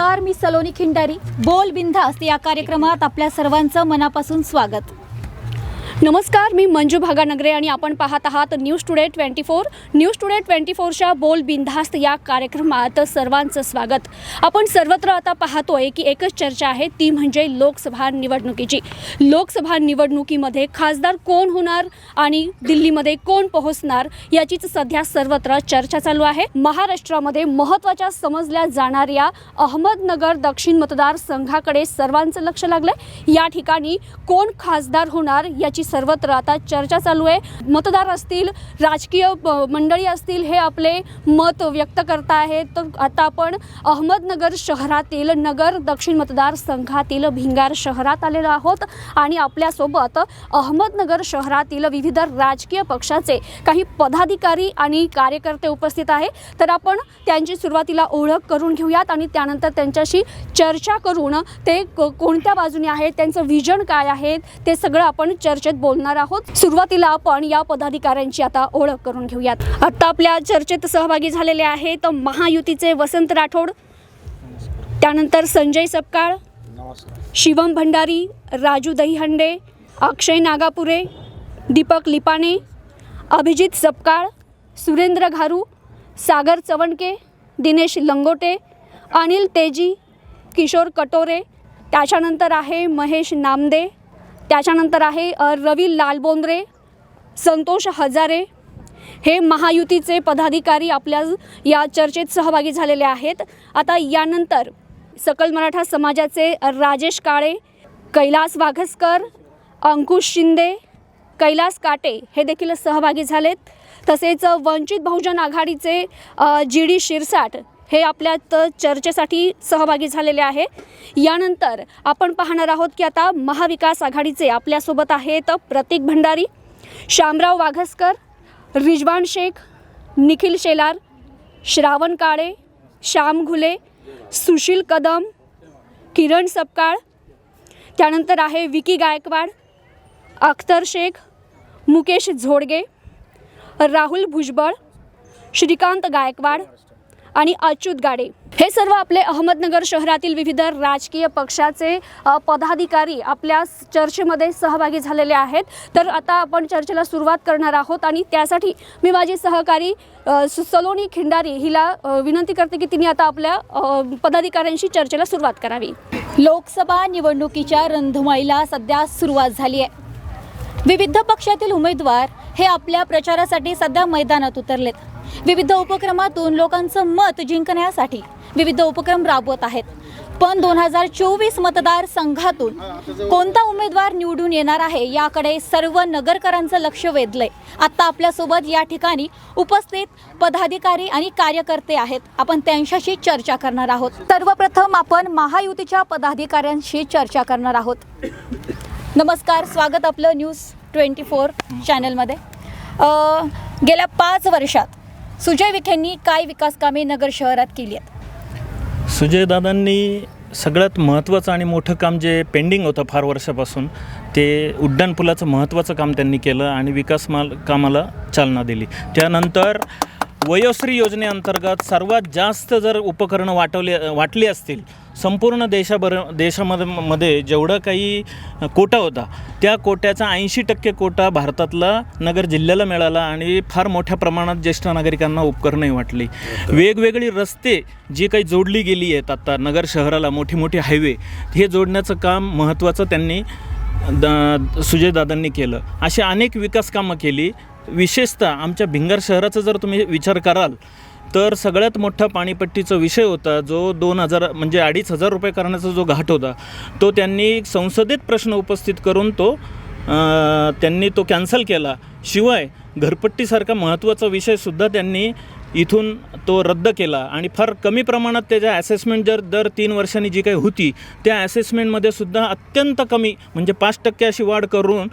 नमस्कार मी सलोनी खिंडारी. बोल बिंदास्त या कार्यक्रमात आपल्या सर्वांचं मनापासून स्वागत. नमस्कार मी मंजू भागानगरे आणि आपण पाहत आहात news today twenty four news today twenty फोरच्या बोल बिनधास्त या कार्यक्रमात सर्वांचं स्वागत. आपण सर्वत्र आता पाहतोय की एकच चर्चा आहे ती म्हणजे लोकसभा निवडणुकीची. लोकसभा निवडणुकीमध्ये खासदार कोण होणार आणि दिल्लीमध्ये कोण पोहोचणार याचीच सध्या सर्वत्र चर्चा चालू आहे. महाराष्ट्रामध्ये महत्त्वाच्या समजल्या जाणाऱ्या अहमदनगर दक्षिण मतदारसंघाकडे सर्वांचं लक्ष लागलंय. या ठिकाणी कोण खासदार होणार याची सर्वत्र. आता चर्चा चालू आहे. मतदार असतील राजकीय मंडळी असतील हे आपले मत व्यक्त करत आहेत. तर आता आपण अहमदनगर शहरातील नगर दक्षिण मतदारसंघातील भिंगार शहरात आलेलो आहोत. आणि आपल्यासोबत अहमदनगर शहरातील विविध राजकीय पक्षाचे काही पदाधिकारी आणि कार्यकर्ते उपस्थित आहे तर आपण त्यांची सुरुवातीला ओळख करून घेऊयात आणि त्यानंतर त्यांच्याशी चर्चा करून ते क- कोणत्या बाजूने आहेत त्यांचं व्हिजन काय आहे ते सगळं आपण चर्चेत बोलणार आहोत. सुरुवातीला आपण या पदाधिकाऱ्यांची आता ओळख करून घेऊयात. आता आपल्या चर्चेत सहभागी झालेले आहेत महायुतीचे वसंत राठोड. त्यानंतर संजय सपकाळ. शिवम भंडारी राजू दहीहंडे अक्षय नागापुरे दीपक लिपाणे अभिजित सपकाळ सुरेंद्र घारू सागर चवणके दिनेश लंगोटे अनिल तेजी किशोर कटोरे. त्याच्यानंतर आहे महेश नामदे त्याच्यानंतर आहे रवी लालबोंद्रे संतोष हजारे. हे महायुतीचे पदाधिकारी आपल्या या चर्चेत सहभागी झालेले आहेत. आता यानंतर सकल मराठा समाजाचे राजेश काळे कैलास वाघसकर अंकुश शिंदे कैलास काटे हे देखील सहभागी झालेत. तसेच वंचित बहुजन आघाडीचे जी डी शिरसाट हे आपल्यात चर्चेसाठी सहभागी झालेले आहे. यानंतर आपण पाहणार आहोत की आता महाविकास आघाडीचे आपल्यासोबत आहेत प्रतीक भंडारी शामराव वाघसकर रिजवान शेख निखिल शेलार श्रावण काळे श्याम घुले सुशील कदम किरण सपकाळ त्यानंतर आहे विकी गायकवाड अख्तर शेख मुकेश झोडगे राहुल भुजबळ श्रीकांत गायकवाड आणि अच्युत गाडे. हे सर्व आपले अहमदनगर शहरातील विविध राजकीय पक्षाचे पदाधिकारी आपल्या चर्चेमध्ये सहभागी झालेले आहेत. तर आता आपण चर्चेला सुरुवात करणार आहोत आणि त्यासाठी मी माझी सहकारी सलोनी खिंडारी हिला विनंती करते की तिने आता आपल्या पदाधिकाऱ्यांशी चर्चेला सुरुवात करावी. लोकसभा निवडणुकीच्या रणधुमाळीला सध्या सुरुवात झाली आहे. विविध पक्षातील उमेदवार हे आपल्या प्रचारासाठी सध्या मैदानात उतरलेत. विविध उपक्रमातून लोकांचं मत जिंकण्यासाठी विविध उपक्रम राबवत आहेत. पण दोन हजार चोवीस मतदारसंघातून कोणता उमेदवार निवडून येणार आहे याकडे सर्व नगरकरांचं लक्ष वेधलंय. आता आपल्यासोबत या ठिकाणी उपस्थित पदाधिकारी आणि कार्यकर्ते आहेत. आपण त्यांच्याशी चर्चा करणार आहोत. सर्वप्रथम आपण महायुतीच्या पदाधिकाऱ्यांशी चर्चा करणार आहोत. नमस्कार स्वागत आपलं न्यूज ट्वेंटी फोर चॅनलमध्ये. गेल्या पाच वर्षात सुजय विखेंनी काय विकास कामे नगर शहरात केली आहेत? सुजयदादांनी सगळ्यात महत्त्वाचं आणि मोठं काम जे पेंडिंग होतं फार वर्षापासून ते उड्डाणपुलाचं महत्त्वाचं काम त्यांनी केलं आणि विकास माल कामाला चालना दिली. त्यानंतर वयोश्री योजनेअंतर्गत सर्वात जास्त जर उपकरणं वाटवले वाटली असतील संपूर्ण देशाभर देशामध्ये मध्ये जेवढं काही कोटा होता त्या कोट्याचा ऐंशी टक्के कोटा भारतातला नगर जिल्ह्याला मिळाला आणि फार मोठ्या प्रमाणात ज्येष्ठ नागरिकांना उपकरणंही वाटली. वेगवेगळी रस्ते जी काही जोडली गेली आहेत आता नगर शहराला मोठी मोठी हायवे हे जोडण्याचं काम महत्त्वाचं त्यांनी द सुजयदादांनी केलं. अशी अनेक विकास कामं केली. विशेषतः आमच्या भिंगार शहराचा जर तुम्ही विचार कराल तर सगळ्यात मोठा पाणीपट्टीचा विषय होता जो दोन हजार म्हणजे अडीच हजार रुपये करण्याचा जो घाट होता तो त्यांनी संसदेत प्रश्न उपस्थित करून तो त्यांनी तो कॅन्सल केला. शिवाय घरपट्टीसारखा महत्त्वाचा विषयसुद्धा त्यांनी इथून तो रद्द केला आणि फार कमी प्रमाणात त्याच्या ॲसेसमेंट जर दर तीन वर्षांनी जी काही होती त्या ॲसेसमेंटमध्ये सुद्धा अत्यंत कमी म्हणजे पाच टक्के अशी वाढ करून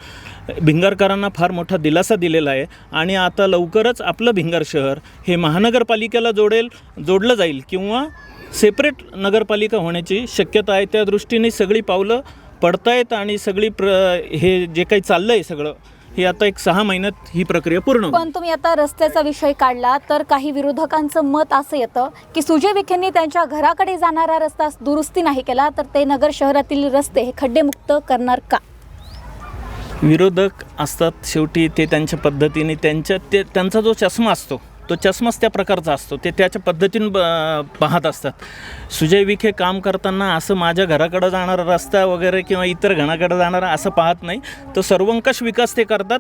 भिंगारकरांना फार मोठा दिलासा दिलेला आहे. आणि आता लवकरच आपलं भिंगार शहर हे महानगरपालिकेला जोडेल जोडलं जाईल किंवा सेपरेट नगरपालिका होण्याची शक्यता आहे. त्या दृष्टीने सगळी पावलं पडतायत आणि सगळी प्र हे जे काही चाललं आहे सगळं ही आता एक सहा महिन्यात ही प्रक्रिया पूर्ण होईल. पण तुम्ही आता रस्त्याचा विषय काढला तर काही विरोधकांचं मत असं येतं की सुजय विखेंनी त्यांच्या घराकडे जाणारा रस्ता दुरुस्ती नाही केला तर ते नगर शहरातील रस्ते हे खड्डेमुक्त करणार का विरोधक असतात शेवटी ते त्यांच्या पद्धतीने त्यांच्या ते त्यांचा जो चष्मा असतो तो चष्माच त्या प्रकारचा असतो. ते त्याच्या पद्धतीने ब- पाहत असतात. सुजय विखे काम करताना असं माझ्या घराकडं जाणारा रस्ता वगैरे किंवा इतर घराकडं जाणारा असं पाहत नाही. तर सर्वंकष विकास ते करतात.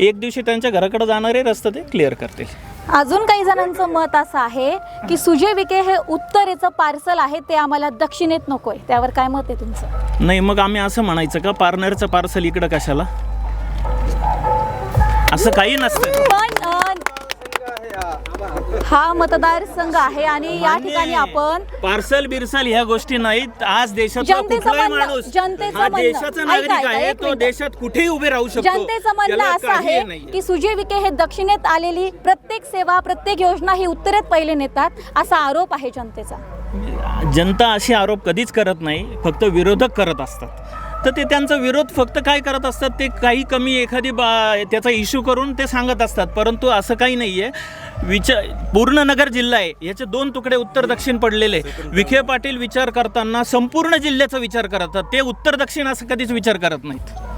एक दिवशी त्यांच्या घराकडं जाणारे रस्ते ते क्लिअर करतील. अजून काही जणांचं मत असं आहे की सुजय विखे हे उत्तरेचं पार्सल आहे ते आम्हाला दक्षिणेत नकोय. त्यावर काय मत आहे तुमचं? नाही मग आम्ही असं म्हणायचं का पार्नरचं पार्सल इकडं कशाला? असं काही नसतं. पण अ, हा मतदारसंघ आहे आणि या ठिकाणी आपण पार्सल बिरसल ह्या गोष्टी नाहीत. आज देशातला जनतेचं कुठलाही म्हणणं- माणूस जनतेचं हा म्हणणं- देशाचा ऐका, नागरिक ऐका, आहे एक तो मिनिट. देशात कुठेही उभे राहू शकतो. जनतेचं म्हणणं त्याला असं आहे नाहीये. की सुजय विखे हे दक्षिणेत आलेली प्रत्येक सेवा प्रत्येक योजना ही उत्तरेत पहिले नेतात असा आरोप आहे जनतेचा. जनता असे आरोप कधीच करत नाही फक्त विरोधक करत असतात. तर ते त्यांचा विरोध फक्त काय करत असतात ते काही कमी एखादी बा त्याचा इश्यू करून ते सांगत असतात. परंतु असं काही नाही आहे विचार पूर्ण नगर जिल्हा आहे. याचे दोन तुकडे उत्तर दक्षिण पडलेले विखे पाटील विचार करताना संपूर्ण जिल्ह्याचा विचार करतात. ते उत्तर दक्षिण असं कधीच विचार करत नाहीत.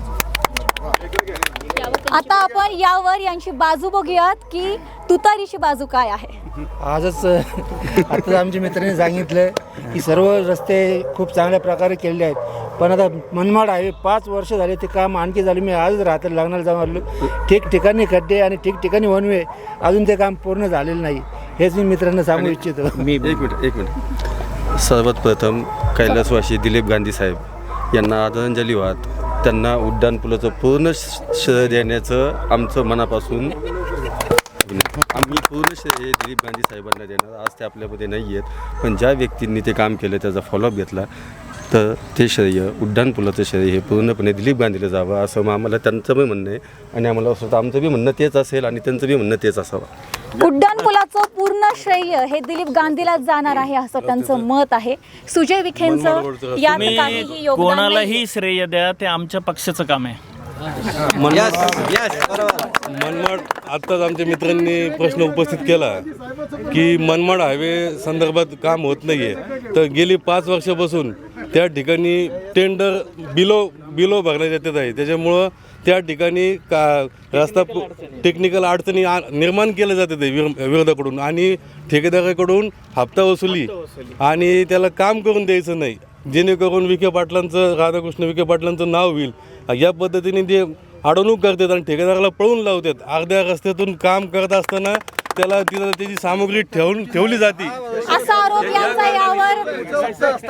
आता आपण यावर यांची बाजू बघूयात की तुतारीची बाजू काय आहे. आजच आता आमच्या मित्राने सांगितलं की सर्व रस्ते खूप चांगल्या प्रकारे केलेले आहेत. पण आता मनमाड आहे पाच वर्ष झाले ते काम आणखी झाले. मी आजच रात्री लग्नाला जाऊन आलो. ठिकठिकाणी खड्डे आणि ठिकठिकाणी वनवे अजून ते काम पूर्ण झालेलं नाही. हेच मी मित्रांना सांगू इच्छितो. मी एक मिनिट एक मिनिट. सर्वात प्रथम कैलासवासी दिलीप गांधी साहेब यांना आदरांजली वाहत. त्यांना उड्डाण पुलाचं पूर्ण श- श्रेय देण्याचं आमचं मनापासून आम्ही पूर्ण श्रेय दिलीप गांधी साहेबांना देणार. आज ते आपल्यामध्ये नाही आहेत पण ज्या व्यक्तींनी ते काम केलं त्याचा फॉलोअप घेतला तर ते श्रेय उड्डाण पुलाचं श्रेय हे पूर्णपणे दिलीप गांधीला जावं असं मग आम्हाला त्यांचं बी म्हणणं आहे. आणि आम्हाला असं वाटतं आमचं बी म्हणणं तेच असेल आणि त्यांचं बी म्हणणं तेच असावं. उड्डाण पुलाचं पूर्ण श्रेय हे दिलीप गांधीलाच जाणार आहे असं त्यांचं मत आहे. सुजय विखेंचं यात काहीही तुम्ही योगदान नाही कोणालाही श्रेय द्या ते आमच्या पक्षाचं काम आहे. मनमाड आत्ताच आमच्या मित्रांनी प्रश्न उपस्थित केला की मनमाड हायवे संदर्भात काम होत नाही आहे तर गेली पाच वर्षापासून त्या ठिकाणी टेंडर बिलो बिलो भरण्यात येतात आहे. त्याच्यामुळं त्या ठिकाणी का रस्ता टेक्निकल अडचणी निर्माण केल्या जाते ते विर- विरोधाकडून आणि ठेकेदाराकडून हप्ता वसुली आणि त्याला काम करून द्यायचं नाही. जेणेकरून विखे पाटलांचं राधाकृष्ण विखे पाटलांचं नाव होईल. या पद्धतीने ते अडवणूक करतात आणि ठेकेदाराला पळून लावतात. अर्ध्या रस्त्यातून काम करत असताना त्याला तिथं त्याची सामग्री ठेवून ठेवली जाते. असा आरोप यांचा यावर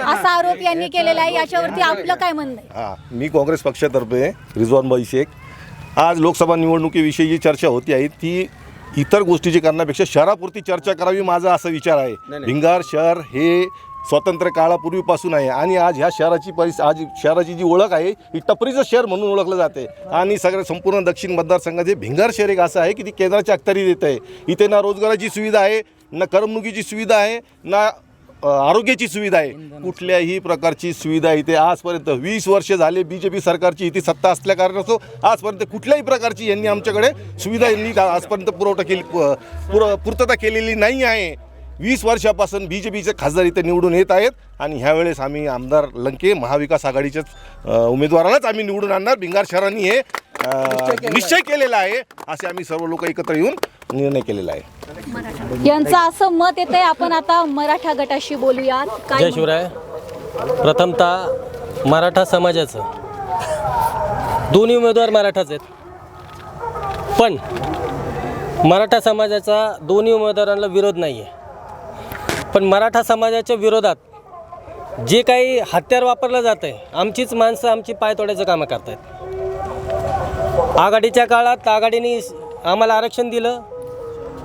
असा आरोप यांनी केलेला आहे याच्यावरती आपलं काय म्हणणं आहे? हा मी काँग्रेस पक्षातर्फे रिजवानबाई शेख आज लोकसभा निवडणुकीविषयी जी चर्चा होती आहे. ती इतर गोष्टीची करण्यापेक्षा शहरापुरती चर्चा करावी माझा असा विचार आहे. भिंगार शहर हे स्वातंत्र्य काळापूर्वीपासून आहे. आणि आज ह्या शहराची परिस आज शहराची जी ओळख आहे ही टपरीचं शहर म्हणून ओळखलं जाते. आणि सगळ्या संपूर्ण दक्षिण मतदारसंघात हे भिंगार शहर एक असं आहे की ती केंद्राच्या अखत्यारीत येत आहे. इथे ना रोजगाराची सुविधा आहे ना करमणुकीची सुविधा आहे ना आरोग्याची सुविधा आहे. कुठल्याही प्रकारची सुविधा इथे आजपर्यंत वीस वर्ष झाले बी जे पी सरकारची इथे सत्ता असल्या कारणास्तव आजपर्यंत कुठल्याही प्रकारची यांनी आमच्याकडे सुविधा यांनी आजपर्यंत पुरवठा केली पुर पूर्तता केलेली नाही आहे. वीस वर्षापासून बी जे पीचे खासदार इथे निवडून येत आहेत आणि ह्यावेळेस आम्ही आमदार लंके महाविकास आघाडीच्याच उमेदवारालाच आम्ही निवडून आणणार. भिंगार शहरांनी हे निश्चय केलेला आहे. असे आम्ही सर्व लोक एकत्र येऊन निर्णय केलेला आहे. यांचं असं मत येतंय आपण आता मराठा गटाशी बोलूयात. काय जय शिवराय. प्रथमतः मराठा समाजाचं. दोन्ही उमेदवार मराठाच आहेत. पण मराठा समाजाचा दोन्ही उमेदवारांना विरोध नाही आहे पण मराठा समाजाच्या विरोधात जे काही हत्यार वापरलं जातं आहे आमचीच माणसं आमची पाय तोडायचं कामं करत आहेत आघाडीच्या काळात आघाडीने आम्हाला आरक्षण दिलं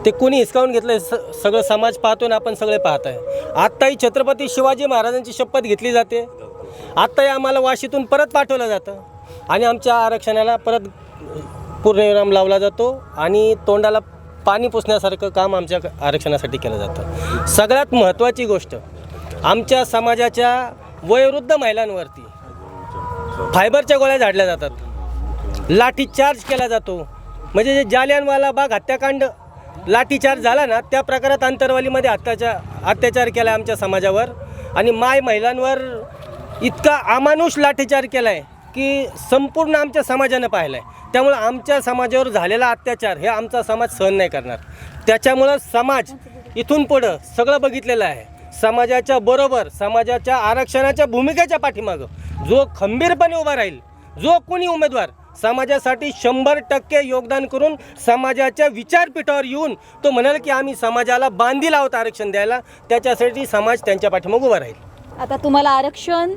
ते कोणी हिसकावून घेतलं स सगळं समाज पाहतो आणि आपण सगळे पाहत आहे आत्ताही छत्रपती शिवाजी महाराजांची शपथ घेतली जाते. आत्ताही आम्हाला वाशीतून परत पाठवलं जातं. आणि आमच्या आरक्षणाला परत पूर्णविराम लावला जातो आणि तोंडाला पाणी पुसण्यासारखं काम आमच्या आरक्षणासाठी केलं जातं. सगळ्यात महत्त्वाची गोष्ट आमच्या समाजाच्या वयोवृद्ध महिलांवरती फायबरच्या गोळ्या झाडल्या जातात. लाठीचार्ज केला जातो. म्हणजे जे जालियनवाला बाग हत्याकांड लाठीचार्ज झाला ना त्या प्रकारात अंतरवालीमध्ये अत्याचार अत्याचार केला आमच्या समाजावर. आणि माय महिलांवर इतका अमानुष लाठीचार केला आहे की संपूर्ण आमच्या समाजानं पाहिलं आहे त्यामुळं आमच्या समाजावर झालेला अत्याचार हे आमचा समाज सहन नाही करणार. त्याच्यामुळं समाज इथून पुढं सगळं बघितलेलं आहे. समाजाच्या बरोबर समाजाच्या आरक्षणाच्या भूमिकेच्या पाठीमागं जो खंबीरपणे उभा राहील जो कोणी उमेदवार समाजासाठी शंभर टक्के योगदान करून समाजाच्या विचारपीठावर येऊन तो म्हणाल की आम्ही समाजाला बांधील आहोत आरक्षण द्यायला त्याच्यासाठी समाज त्यांच्या पाठीमागं उभा राहील. आता तुम्हाला आरक्षण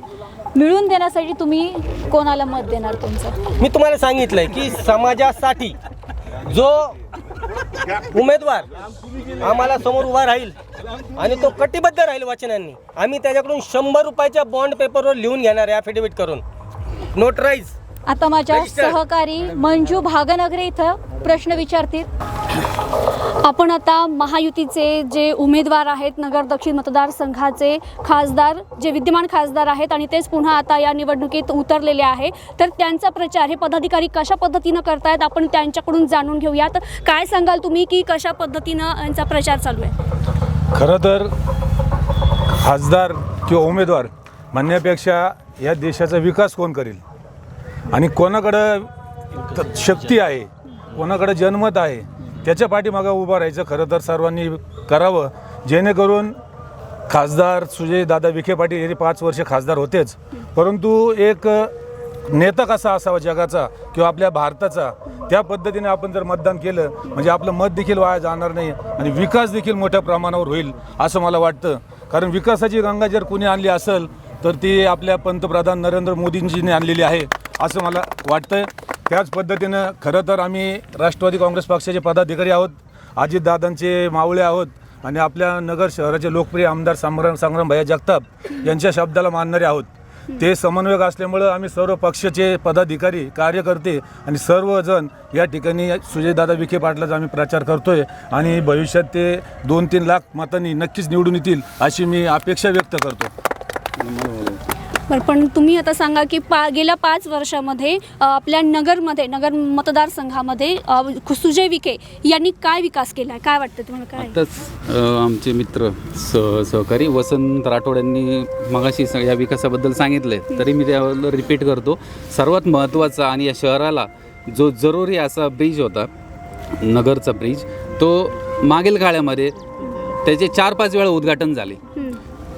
मिळवून देण्यासाठी तुम्ही कोणाला मत देणार तुमचं? मी तुम्हाला सांगितलंय की समाजासाठी जो उमेदवार आम्हाला समोर उभा राहील आणि तो कटिबद्ध राहील वचनांनी आम्ही त्याच्याकडून शंभर रुपयाच्या बॉन्ड पेपरवर लिहून घेणार आहे ॲफिडेविट करून. नोटराईज आता माझ्या. सहकारी मंजू भागनगरे इथं प्रश्न विचारतील. आपण आता महायुतीचे जे उमेदवार आहेत नगर दक्षिण मतदारसंघाचे खासदार जे विद्यमान खासदार आहेत आणि तेच पुन्हा आता या निवडणुकीत उतरलेले आहे. तर त्यांचा प्रचार हे पदाधिकारी कशा पद्धतीनं करतायत आपण त्यांच्याकडून जाणून घेऊयात. काय सांगाल तुम्ही की कशा पद्धतीनं यांचा प्रचार चालू आहे? खरं तर खासदार किंवा उमेदवार म्हणण्यापेक्षा या देशाचा विकास कोण करेल? आणि कोणाकडं शक्ती आहे कोणाकडं जनमत आहे त्याच्या पाठीमागं उभं राहायचं खरं तर सर्वांनी करावं. जेणेकरून खासदार सुजय दादा विखे पाटील हे पाच वर्ष खासदार होतेच. परंतु एक नेता कसा असावा जगाचा किंवा आपल्या भारताचा त्या पद्धतीने आपण जर मतदान केलं म्हणजे आपलं मत देखील वाया जाणार नाही आणि विकास देखील मोठ्या प्रमाणावर होईल असं मला वाटतं. कारण विकासाची गंगा जर कुणी आणली असेल तर ती आपल्या पंतप्रधान नरेंद्र मोदींजीने आणलेली आहे. असं मला वाटतं त्याच पद्धतीनं खरं तर आम्ही राष्ट्रवादी काँग्रेस पक्षाचे पदाधिकारी आहोत अजितदादांचे मावळे आहोत आणि आपल्या नगर शहराचे लोकप्रिय आमदार संग्राम संग्राम भैया जगताप यांच्या शब्दाला मानणारे आहोत. ते समन्वयक असल्यामुळं आम्ही सर्व पक्षाचे पदाधिकारी कार्यकर्ते आणि सर्वजण या ठिकाणी सुजयदादा विखे पाटलाचा आम्ही प्रचार करतोय आणि भविष्यात ते दोन तीन लाख मतांनी नक्कीच निवडून येतील अशी मी अपेक्षा व्यक्त करतो. बरं पण तुम्ही आता सांगा की पा गेल्या पाच वर्षामध्ये आपल्या नगरमध्ये नगर मतदारसंघामध्ये सुजय विखे यांनी काय विकास केला आहे काय वाटतं तुम्हाला? काय? आत्ताच अ, आमचे मित्र सह सहकारी वसंत राठोड यांनी मगाशी स- या विकासाबद्दल सांगितलं तरी मी त्यावर रिपीट करतो. सर्वात महत्त्वाचा आणि या शहराला जो जरुरी असा ब्रिज होता नगरचा ब्रिज तो मागील काळामध्ये त्याचे चार पाच वेळा उद्घाटन झाले.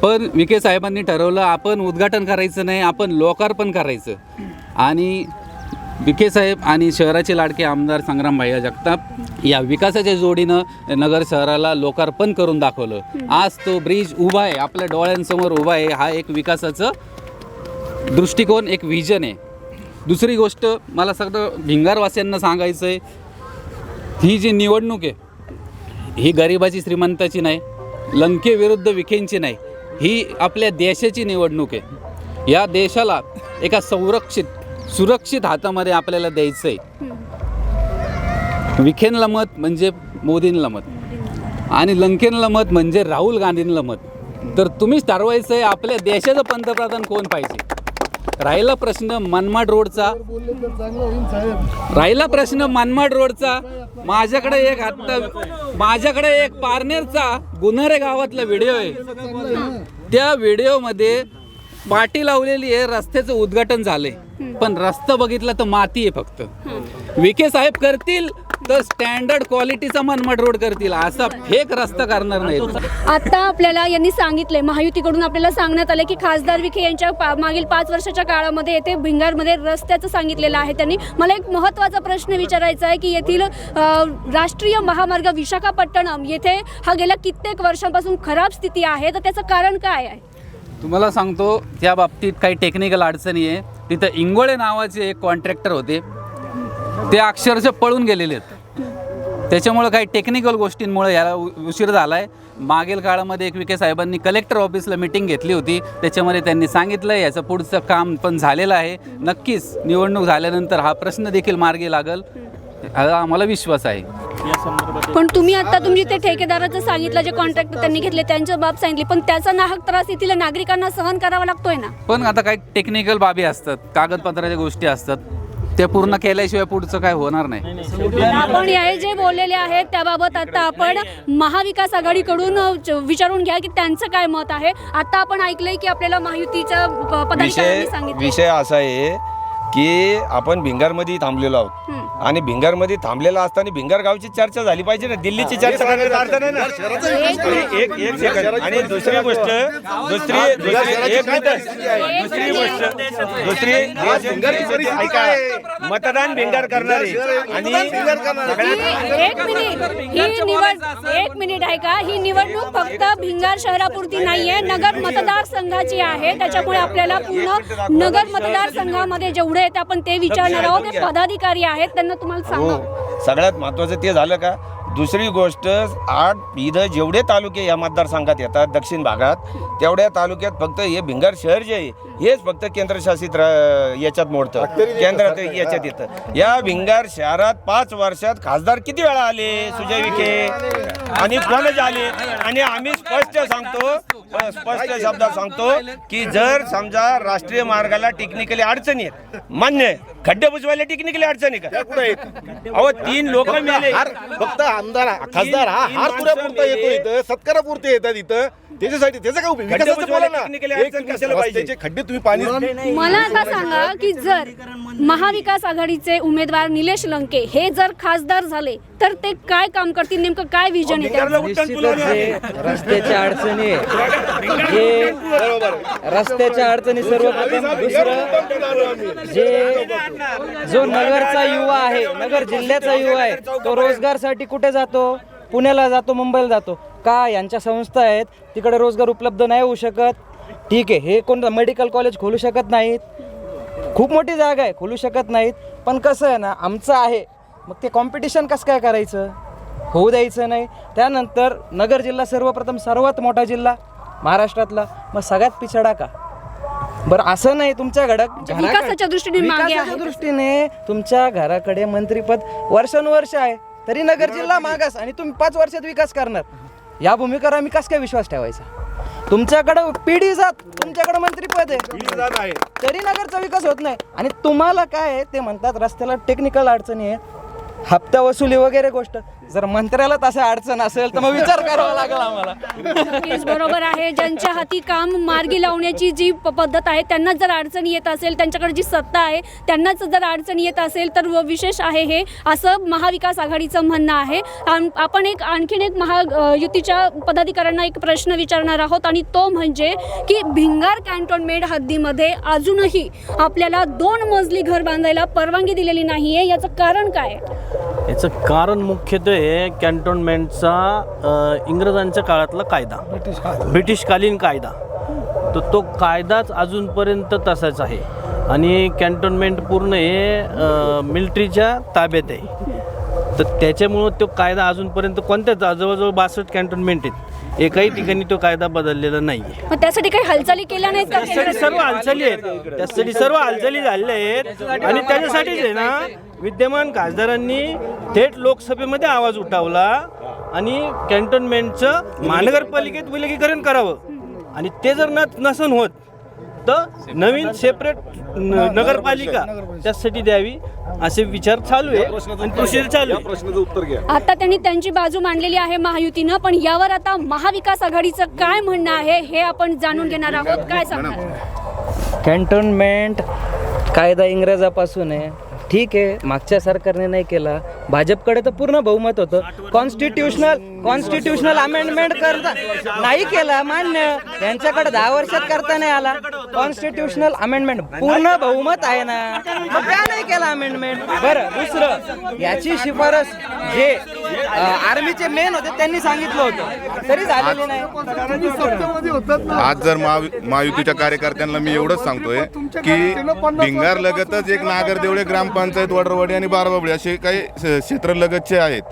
पण विखे साहेबांनी ठरवलं आपण उद्घाटन करायचं नाही आपण लोकार्पण करायचं. आणि विखे साहेब आणि शहराचे लाडके आमदार संग्राम भैया जगताप या विकासाच्या जोडीनं नगर शहराला लोकार्पण करून दाखवलं. आज तो ब्रिज उभा आहे आपल्या डोळ्यांसमोर उभा आहे. हा एक विकासाचं दृष्टिकोन एक व्हिजन आहे. दुसरी गोष्ट मला सगळं भिंगारवासियांना सांगायचं आहे ही जी निवडणूक आहे ही गरिबाची श्रीमंताची नाही लंकेविरुद्ध विखेंची नाही ही आपल्या देशाची निवडणूक आहे. या देशाला एका संरक्षित सुरक्षित हातामध्ये आपल्याला द्यायचं आहे. विखेनला मत म्हणजे मोदींना मत. आणि लंकेनला मत म्हणजे राहुल गांधींना मत. तर तुम्हीच ठरवायचं आहे आपल्या देशाचं पंतप्रधान कोण पाहिजे? राहिला प्रश्न मनमाड रोडचा. राहिला प्रश्न मनमाड रोडचा. माझ्याकडे एक आत्ता माझ्याकडे एक पारनेरचा गुन्हारे गावातला व्हिडिओ आहे. त्या व्हिडिओमध्ये पाटी लावलेली आहे रस्त्याचं उद्घाटन झालंय. पण रस्ता बघितला तर माती आहे फक्त. विखे साहेब करतील तर स्टँडर्ड क्वालिटीचा मनमाड रोड करतील. असा फेक रस्ता करणार नाहीत आता आपल्याला यांनी सांगितले महायुतीकडून आपल्याला सांगण्यात आले की खासदार विखे यांच्या पा- मागील पाच वर्षाच्या काळामध्ये येथे भिंगारमध्ये रस्त्याचं सांगितलेलं आहे त्यांनी. मला एक महत्त्वाचा प्रश्न विचारायचा आहे की येथील अ, राष्ट्रीय महामार्ग विशाखापट्टणम येथे हा गेल्या कित्येक वर्षांपासून खराब स्थिती आहे तर त्याचं कारण काय आहे? तुम्हाला सांगतो त्या बाबतीत काही टेक्निकल अडचणी आहे. तिथं इंगोळे नावाचे एक कॉन्ट्रॅक्टर होते. ते अक्षरशः पळून गेलेले आहेत. त्याच्यामुळं काही टेक्निकल गोष्टींमुळे याला उशीर झाला आहे मागील काळामध्ये एक विखे साहेबांनी कलेक्टर ऑफिसला मिटिंग घेतली होती. त्याच्यामध्ये त्यांनी सांगितलं याचं पुढचं काम पण झालेलं आहे. नक्कीच निवडणूक झाल्यानंतर हा प्रश्न देखील मार्गी लागल. हा आम्हाला विश्वास आहे. पण तुम्ही आता तुमची ते ठेकेदाराचं सांगितलं जे कॉन्ट्रॅक्ट त्यांनी घेतले त्यांच्या बाब सांगितली. पण त्याचा नाहक त्रास येथील नागरिकांना सहन करावा लागतोय ना? पण आता काही टेक्निकल बाबी असतात कागदपत्राच्या गोष्टी असतात. त्या पूर्ण केल्याशिवाय पुढचं काय होणार नाही. आपण हे जे बोललेले आहेत त्याबाबत आता आपण महाविकास आघाडीकडून च- विचारून घ्या की त्यांचं काय मत आहे. आता आपण ऐकलंय की आपल्याला महायुतीच्या प- पदाधिकाऱ्यांनी विषय सांगितलं. विषय असा आहे की आपण भिंगारमध्ये थांबलेलो आहोत हं. आणि भिंगारमध्ये थांबलेला असताना भिंगार गावची चर्चा झाली पाहिजे ना दिल्लीची चर्चा करण्याचा अर्थ नाही ना एक एक सेकंड आणि दुसरी गोष्ट दुसरी दुसरी एक मिनिट दुसरी गोष्ट दुसरी ऐका मतदान भिंगार करणारे आणि ही- एक मिनिट ही निवड एक मिनिट आहे का ही निवडणूक फक्त भिंगार शहरापुरती नाहीये नगर मतदारसंघाची आहे त्याच्यामुळे आपल्याला पूर्ण नगर मतदारसंघामध्ये जेवढे आहेत आपण ते विचारणार आहोत. ते पदाधिकारी आहेत त्यांना तुम्हाला सांगा. हो सगळ्यात महत्त्वाचं ते झालं का? दुसरी गोष्ट आठ इथं जेवढे तालुके या मतदारसंघात येतात दक्षिण भागात तेवढ्या तालुक्यात फक्त हे भिंगार शहर जे आहे हेच फक्त केंद्रशासित याच्यात मोडतं. केंद्रात याच्यात येतं. या भिंगार शहरात पाच वर्षात खासदार किती वेळा आले सुजय विखे? आणि कोणच आले? आणि आम्ही स्पष्ट सांगतो स्पष्ट शब्दात सांगतो की जर समजा राष्ट्रीय मार्गाला टेक्निकली अडचणी आहेत मान्य खड्डे बुजवायला टेक्निकली अडचणी का? अहो तीन लोक हार फक्त आमदार खासदार हा हार पुऱ्यापुरता येतो इथं सत्कारापुरते येतात इथं. त्याच्यासाठी त्याचा काय उपयोग? खड्डे विकासाचं बोला ना. technically एक अडचण तुम्ही कशाला पाहिजे? रस्त्याचे खड्डे तुम्ही पाणी मला आता सांगा की जर महाविकास आघाडीचे उमेदवार निलेश लंके हे जर खासदार झाले तर ते काय काम करतील? नेमकं काय विजन आहे? निश्चितच रस्त्याच्या अडचणी आहे, जे रस्त्याच्या अडचणी सर्वप्रथम दुसरं जे जो नगरचा युवा आहे नगर जिल्ह्याचा युवा आहे तो रोजगारसाठी कुठे जातो? पुण्याला जातो मुंबईला जातो. का यांच्या संस्था आहेत? तिकडे रोजगार उपलब्ध नाही होऊ शकत. ठीक आहे हे कोण मेडिकल कॉलेज खोलू शकत नाहीत. खूप मोठी जागा आहे खोलू शकत नाहीत. पण कसं आहे ना आमचं आहे. मग ते कॉम्पिटिशन कसं काय करायचं? होऊ द्यायचं नाही. त्यानंतर नगर जिल्हा सर्वप्रथम सर्वात मोठा जिल्हा महाराष्ट्रातला. मग सगळ्यात पिछडा का? बरं असं नाही तुमच्या घरात घराकडे- विकासाच्या दृष्टीने मागे आहे. विकासाच्या दृष्टीने तुमच्या घराकडे मंत्रीपद वर्षानुवर्ष आहे. तरी नगर जिल्हा मागास आणि तुम्ही पाच वर्षात विकास करणार. या भूमिकेवर आम्ही कस काय विश्वास ठेवायचा? तुमच्याकडं पिढी जात तुमच्याकडे मंत्रीपद आहे. तरी नगरचा विकास होत नाही. आणि तुम्हाला काय आहे? ते म्हणतात रस्त्याला टेक्निकल अडचणी आहे. हप्ता वसुली वगैरे गोष्ट. जर मंत्र्याला तसं अडचण असेल तर मग विचार करावा लागेल आम्हाला. नक्कीच बरोबर आहे. ज्यांच्या हाती काम मार्गी लावण्याची जी प- पद्धत आहे त्यांनाच जर अडचणी येत असेल त्यांच्याकडे जी सत्ता आहे त्यांनाच जर अडचणी येत असेल तर व विशेष आहे हे असं महाविकास आघाडीचं म्हणणं आहे. आम- आपण एक आणखीन एक महा अ, युतीच्या पदाधिकाऱ्यांना एक प्रश्न विचारणार आहोत आणि तो म्हणजे की भिंगार कॅन्टोन्मेंट हद्दीमध्ये अजूनही आपल्याला दोन मजली घर बांधायला परवानगी दिलेली नाही आहे याचं कारण काय आहे? याचं कारण मुख्यत्वे कॅन्टोन्मेंटचा अ, इंग्रजांच्या काळातला कायदा. ब्रिटिशकालीन कायदा. तर तो कायदाच अजूनपर्यंत तसाच आहे. आणि कॅन्टोन्मेंट पूर्ण हे मिलिटरीच्या ताब्यात आहे. तर त्याच्यामुळं तो कायदा अजूनपर्यंत कोणत्याच जवळजवळ बासष्ट कॅन्टोन्मेंट आहेत. एकाही ठिकाणी तो कायदा बदललेला नाही आहे मग त्यासाठी काही हालचाली केल्या नाहीत का? त्यासाठी सर्व हालचाली आहेत. त्यासाठी सर्व हालचाली झालेल्या आहेत. आणि त्याच्यासाठीच आहे ना विद्यमान खासदारांनी थेट लोकसभेमध्ये आवाज उठवला आणि कॅन्टोन्मेंटचं महानगरपालिकेत विलगीकरण करावं. आणि ते जर न नसन होत तर नवीन सेपरेट नगरपालिका त्यासाठी द्यावी असे विचार चालू आहे आणि प्रोसिजर चालू प्रश्नाचं उत्तर घ्या. आता त्यांनी त्यांची बाजू मांडलेली आहे महायुतीनं पण यावर आता महाविकास आघाडीचं काय म्हणणं आहे हे आपण जाणून घेणार आहोत. काय सांगणार? कॅन्टोन्मेंट कायदा इंग्रजापासून आहे. ठीक आहे मागच्या सरकारने नाही केला. भाजपकडे तर पूर्ण बहुमत होतं. कॉन्स्टिट्युशनल कॉन्स्टिट्युशनल अमेंडमेंट करता नाही केला मान्य. त्यांच्याकडे दहा वर्षात करता नाही आला. कॉन्स्टिट्युशनल अमेंडमेंट पूर्ण बहुमत आहे ना. मग का नाही केला अमेंडमेंट बरं दुसरं याची शिफारस जे आर्मीचे मेन होते त्यांनी सांगितलं होतं. तरी झालेली नाही. आज जर महायुतीच्या कार्यकर्त्यांना मी एवढंच सांगतोय की भिंगार लगतच एक नागरदेवळे ग्रामपंचायत वडरवाडी आणि बारबाबळी असे काही क्षेत्र लगतचे आहेत.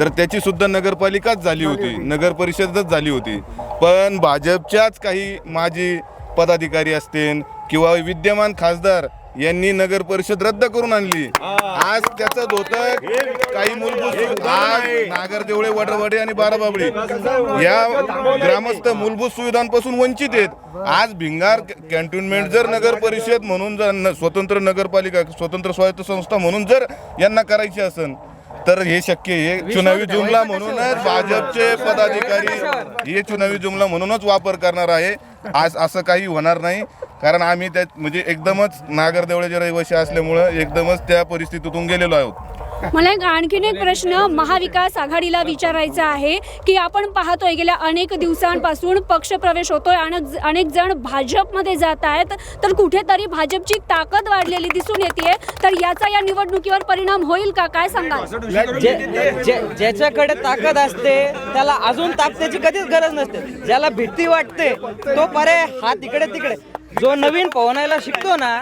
तर त्याची सुद्धा नगरपालिकाच झाली होती. नगर परिषदच झाली होती. पण भाजपच्याच काही माजी पदाधिकारी असतील किंवा विद्यमान खासदार यांनी नगर परिषद रद्द करून आणली. आज त्याचं धोतर काही मूलभूत आज नागर देवळे वडरवाडी आणि बाराबाबळी या ग्रामस्थ मूलभूत सुविधांपासून वंचित आहेत. आज भिंगार कॅन्टोन्मेंट जर नगर परिषद म्हणून जर स्वतंत्र नगरपालिका स्वतंत्र स्वायत्त संस्था म्हणून जर यांना करायची असेल तर हे शक्य आहे. चुनावी जुमला म्हणूनच भाजपचे पदाधिकारी हे चुनावी जुमला म्हणूनच वापर करणार आहे. आज असं काही होणार नाही. कारण आम्ही त्यात म्हणजे एकदमच नागरदेवळ्याचे रहिवासी असल्यामुळं एकदमच त्या परिस्थितीतून गेलेलो आहोत. मला एक आणखीन एक प्रश्न महाविकास आघाडीला विचारायचा आहे की आपण पाहतोय गेल्या अनेक दिवसांपासून पक्षप्रवेश होतोय आणि अनेक जण भाजपमध्ये जात आहेत. तर कुठेतरी भाजपची ताकद वाढलेली दिसून येते तर याचा या निवडणुकीवर परिणाम होईल का? काय सांगाल? जे- जे- ज्याच्याकडे ताकद असते त्याला अजून ताकदीची कधीच गरज नसते. ज्याला भीती वाटते तो पर्याय हा तिकडे तिकडे. जो नवीन पोहण्याला शिकतो ना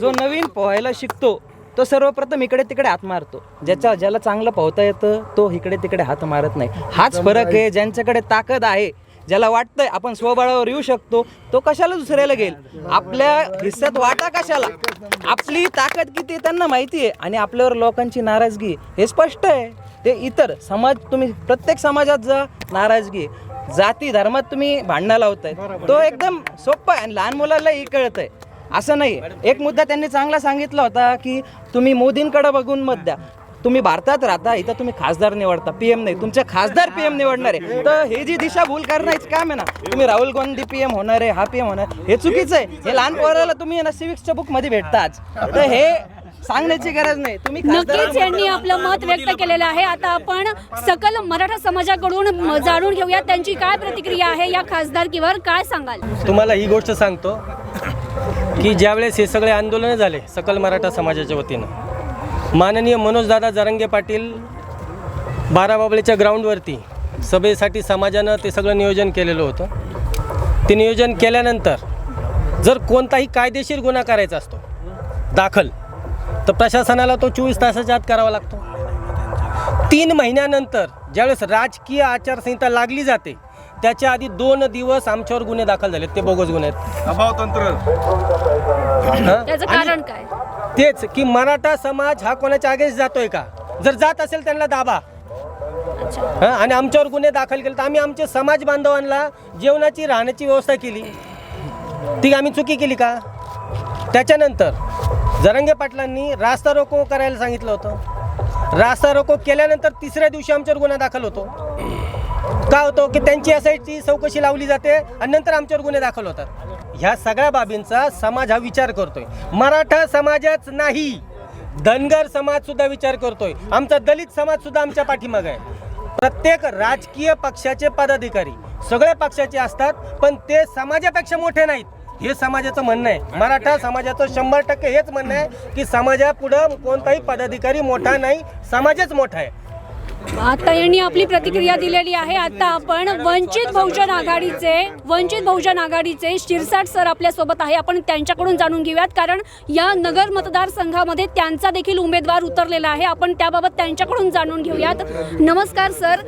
जो नवीन पोहायला शिकतो तो सर्वप्रथम इकडे तिकडे हात मारतो. ज्याच्या ज्याला चांगलं पोहता येतं तो इकडे तिकडे हात मारत नाही. हाच फरक आहे ज्यांच्याकडे ताकद आहे ज्याला वाटतंय आपण स्वबळावर येऊ शकतो तो कशाला दुसऱ्याला घेईल? आपल्या हिस्स्यात वाटा कशाला? आपली ताकद किती त्यांना माहिती आहे. आणि आपल्यावर लोकांची नाराजगी हे स्पष्ट आहे. ते इतर समाज तुम्ही प्रत्येक समाजात जा नाराजगी. जाती धर्मात तुम्ही भांडणं लावताय. तो एकदम सोपं आहे आणि लहान मुलालाही कळत आहे असं नाही. एक मुद्दा त्यांनी चांगला सांगितला होता की तुम्ही मोदींकडे बघून मत द्या. तुम्ही भारतात राहता इथं तुम्ही खासदार निवडता. पीएम नाही. तुमचे खासदार पीएम निवडणार. आहे तर हे जी दिशा भूल करण्याचं काम आहे ना तुम्ही राहुल गांधी पीएम होणार आहे हा पीएम होणार हे चुकीचं आहे. हे लहान पोराला तुम्ही ना सिविक्सच्या बुकमध्ये भेटता आज. तर हे सांगण्याची गरज नाही. तुम्ही नक्कीच यांनी आपलं मत व्यक्त केलेलं आहे. आता आपण सकल मराठा समाजाकडून जाणून घेऊया त्यांची काय प्रतिक्रिया आहे या खासदारकीवर. काय सांगाल? तुम्हाला ही गोष्ट सांगतो की ज्यावेळेस हे सगळे आंदोलनं झाले सकल मराठा समाजाच्या वतीनं माननीय मनोजदादा जरंगे पाटील बाराबाबळीच्या ग्राउंडवरती सभेसाठी समाजानं ते सगळं नियोजन केलेलं होतं. ते नियोजन केल्यानंतर जर कोणताही कायदेशीर गुन्हा करायचा असतो दाखल तर प्रशासनाला तो चोवीस तासाच्या आत करावा लागतो. तीन महिन्यानंतर ज्यावेळेस राजकीय आचारसंहिता लागली जाते त्याच्या आधी दोन दिवस आमच्यावर गुन्हे दाखल झालेत. ते बोगस गुन्हे आहेत? त्याचं कारण काय? तेच की मराठा समाज हा कोणाच्या अगेन्स्ट जातोय का? जर जात असेल त्यांना दाबा. हं? आणि आमच्यावर गुन्हे दाखल केले तर आम्ही आमच्या समाज बांधवांना जेवणाची राहण्याची व्यवस्था केली. ती आम्ही चुकी केली का? त्याच्यानंतर जरंगे पाटलांनी रास्ता रोको करायला सांगितलं होतं. रास्ता रोको केल्यानंतर तिसऱ्या दिवशी आमच्यावर गुन्हा दाखल होतो. का होतो? की त्यांची असायची चौकशी लावली जाते आणि नंतर आमच्यावर गुन्हे दाखल होतात. ह्या सगळ्या बाबींचा समाज हा विचार करतोय. मराठा समाजच नाही. धनगर समाज सुद्धा विचार करतोय. आमचा दलित समाज सुद्धा आमच्या पाठीमागे आहे. प्रत्येक राजकीय पक्षाचे पदाधिकारी सगळ्या पक्षाचे असतात पण ते समाजापेक्षा मोठे नाहीत. हे समाजाचं म्हणणं आहे. मराठा समाजाचं शंभर टक्के हेच म्हणणं आहे की समाजापुढं कोणताही पदाधिकारी मोठा नाही समाजच मोठा आहे. आता यांनी आपली प्रतिक्रिया दिलेली आहे. आता आपण वंचित बहुजन आघाडीचे वंचित बहुजन आघाडीचे शिरसाट सर आपल्यासोबत आहे. आपण त्यांच्याकडून जाणून घेऊयात. कारण या नगर मतदारसंघामध्ये त्यांचा देखील उमेदवार उतरलेला आहे. आपण त्याबाबत त्यांच्याकडून जाणून घेऊयात. नमस्कार सर.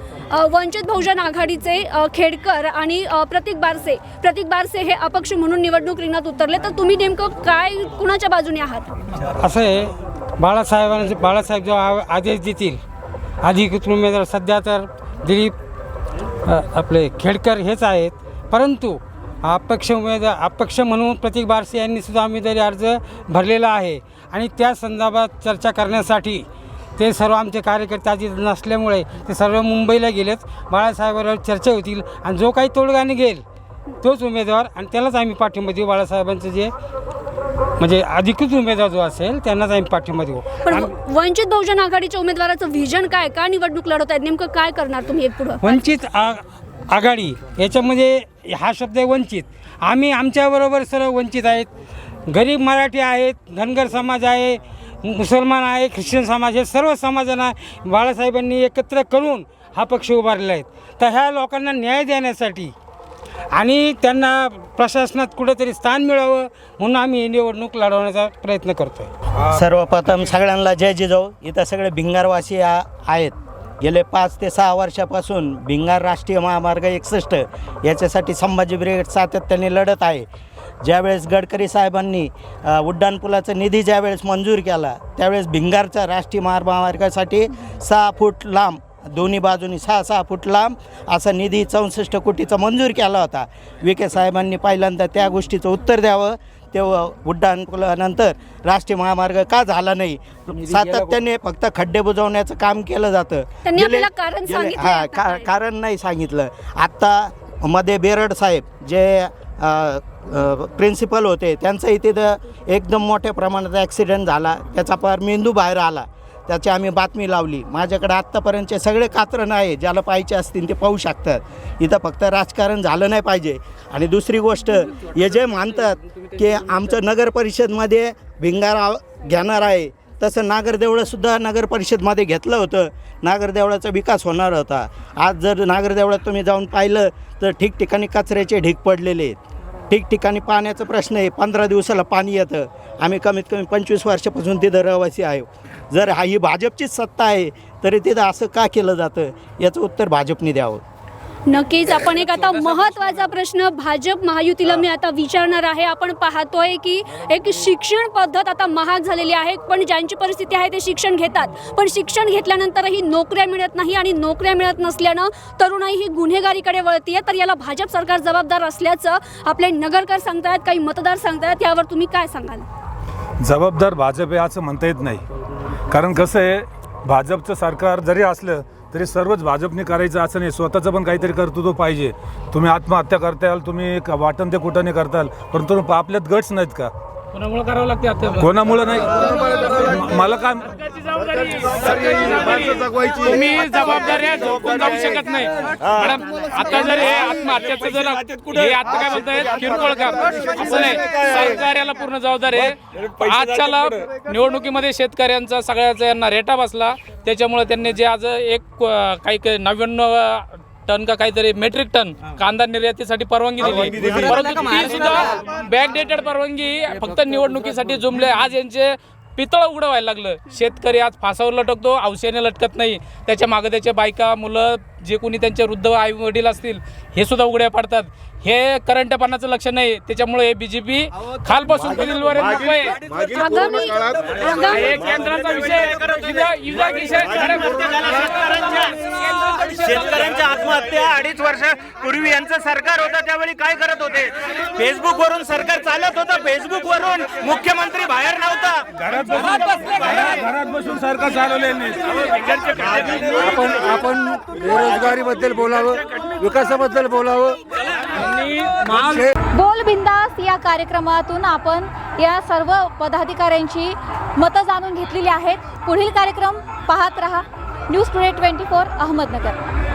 वंचित बहुजन आघाडीचे खेडकर आणि प्रतीक बारसे. प्रतीक बारसे हे अपक्ष म्हणून निवडणूक रिंगणात उतरले. तर तुम्ही नेमकं काय कुणाच्या बाजूने आहात? असं आहे. बाळासाहेबांचे बाळासाहेब जो आदेश देतील अधिकृत उमेदवार सध्या तर दिलीप आपले खेडकर हेच आहेत. परंतु अपक्ष उमेदवार अपक्ष म्हणून प्रतीक बारसे यांनी सुद्धा उमेदवारी अर्ज भरलेला आहे. आणि त्या संदर्भात चर्चा करण्यासाठी ते सर्व आमचे कार्यकर्ते आधी नसल्यामुळे ते सर्व मुंबईला गेलेत. बाळासाहेबांवर चर्चा होतील आणि जो काही तोडगा निघेल तोच उमेदवार आणि त्यालाच आम्ही पाठिंबा देऊ. बाळासाहेबांचं जे म्हणजे अधिकृत उमेदवार जो असेल त्यांनाच आम्ही पाठिंबा देऊ. पण वंचित बहुजन आघाडीच्या उमेदवाराचं व्हिजन काय? का निवडणूक लढवत आहेत नेमकं काय करणार तुम्ही पुढं? वंचित आ आघाडी याच्यामध्ये हा शब्द आहे वंचित. आम्ही आमच्याबरोबर सर्व वंचित आहेत. गरीब मराठी आहेत धनगर समाज आहे मुसलमान आहे ख्रिश्चन समाज हे सर्व समाजांना बाळासाहेबांनी एकत्र करून हा पक्ष उभारलेला आहे. तर ह्या लोकांना न्याय देण्यासाठी आणि त्यांना प्रशासनात कुठेतरी स्थान मिळावं म्हणून आम्ही ही निवडणूक लढवण्याचा प्रयत्न करतो आहे सर्वप्रथम सगळ्यांना जय जिजाऊ. इथं सगळे भिंगारवासी आ- आहेत. गेले पाच ते सहा वर्षापासून भिंगार राष्ट्रीय महामार्ग एकसष्ट याच्यासाठी संभाजी ब्रिगेड सातत्याने लढत आहे. ज्यावेळेस गडकरी साहेबांनी अ, उड्डाणपुलाचा निधी ज्यावेळेस मंजूर केला त्यावेळेस भिंगारचा राष्ट्रीय महामार्गासाठी सहा फूट लांब दोन्ही बाजूनी सहा सहा फूट लांब असा निधी चौसष्ट कोटीचा मंजूर केला होता. विखे साहेबांनी पहिल्यांदा त्या गोष्टीचं उत्तर द्यावं. तेव्हा उड्डाणपुलानंतर राष्ट्रीय महामार्ग का झाला नाही? सातत्याने फक्त खड्डे बुजवण्याचं काम केलं जातं. हा का? कारण नाही सांगितलं. आत्ता मध्ये बेरड साहेब जे प्रिन्सिपल होते त्यांचं इथे तर एकदम मोठ्या प्रमाणात ॲक्सिडेंट झाला. त्याचा पार मेंदू बाहेर आला. त्याची आम्ही बातमी लावली. माझ्याकडे आत्तापर्यंतचे सगळे कात्रण आहे ज्याला पाहिजे असतील ते पाहू शकतात. इथं फक्त राजकारण झालं नाही पाहिजे. आणि दुसरी गोष्ट हे जे मानतात की आमचं नगर परिषदमध्ये भिंगारा घेणार आहे तसं नागरदेवळंसुद्धा नगर परिषदमध्ये घेतलं होतं. नागरदेवळाचा विकास होणार होता. आज जर नागरदेवळात तुम्ही जाऊन पाहिलं तर ठिकठिकाणी कचऱ्याचे ढीक पडलेले आहेत. ठिकठिकाणी पाण्याचा प्रश्न आहे. पंधरा दिवसाला पाणी येतं. आम्ही कमीत कमी पंचवीस वर्षापासून तिथं रहिवासी आहे जर हा ही भाजपचीच सत्ता आहे तरी तिथं असं का केलं जातं? याचं उत्तर भाजपने द्यावं. नक्कीच आपण एक आता महत्त्वाचा प्रश्न भाजप महायुतीला मी आता विचारणार आहे. आपण पाहतोय की एक शिक्षण पद्धत आता महाग झालेली आहे पण ज्यांची परिस्थिती आहे ते शिक्षण घेतात. पण शिक्षण घेतल्यानंतरही नोकऱ्या मिळत नाही आणि नोकऱ्या मिळत नसल्यानं तरुणाई ही गुन्हेगारीकडे वळतीये. तर याला भाजप सरकार जबाबदार असल्याचं आपले नगरकर सांगतायत काही मतदार सांगतायत यावर तुम्ही काय सांगाल? जबाबदार भाजप आहे असं म्हणता येत नाही. कारण कसं आहे भाजपचं सरकार जरी असलं तरी सर्वच भाजपने करायचं असं नाही. स्वतःचं पण काहीतरी कर्तृत्व पाहिजे. तुम्ही आत्महत्या करताल तुम्ही वाटण ते कुठं नाही करताल परंतु आपल्यात गट्स नाहीत का? कोणामुळे करावं लागते आता? कोणामुळं नाही? मला काय तुम्ही जबाबदाऱ्या झोपून जाऊ शकत नाही. मॅडम आता जर हे आत्महत्याचं जर हे आता काय बोलतायत? किरकोळ काम. असं नाही. सरकार याला पूर्ण जबाबदार आहे. आजच्याला निवडणुकीमध्ये शेतकऱ्यांचा सगळ्याचा यांना रेटा बसला. त्याच्यामुळे त्यांनी जे आज एक काही काही नव्याण्णव टन का काहीतरी मेट्रिक टन कांदा निर्यातीसाठी परवानगी दिली. परंतु ती सुद्धा बॅकडेटेड परवानगी फक्त निवडणुकीसाठी जुमले. आज यांचे पितळ उघडं व्हायला लागलं. शेतकरी आज फासावर लटकतो औषधाने लटकत नाही. त्याच्या मागं त्याच्या बायका मुलं जे कोणी त्यांचे वृद्ध आई वडील असतील हे सुद्धा उघड्या पडतात हे करंटपणाचं लक्ष नाही त्याच्यामुळे हे बीजेपी खालपासून. आगामी आगामी हे केंद्राचा विषय विषय शेतकऱ्यांच्या आत्महत्या अडीच वर्ष पूर्वी यांचं सरकार होतं त्यावेळी काय करत होते फेसबुक वरून सरकार चालत होतं फेसबुक वरून मुख्यमंत्री बाहेर नव्हता घरात घरात बसून सरकार चालवलेलं नाही आपण आपण बेरोजगारीबद्दल बोलावं विकासाबद्दल बोलावं. बोल बिंदास या कार्यक्रमातून आपण या सर्व पदाधिकाऱ्यांची मतं जाणून घेतलेली आहेत. पुढील कार्यक्रम पाहत रहा. News today twenty four Ahmednagar.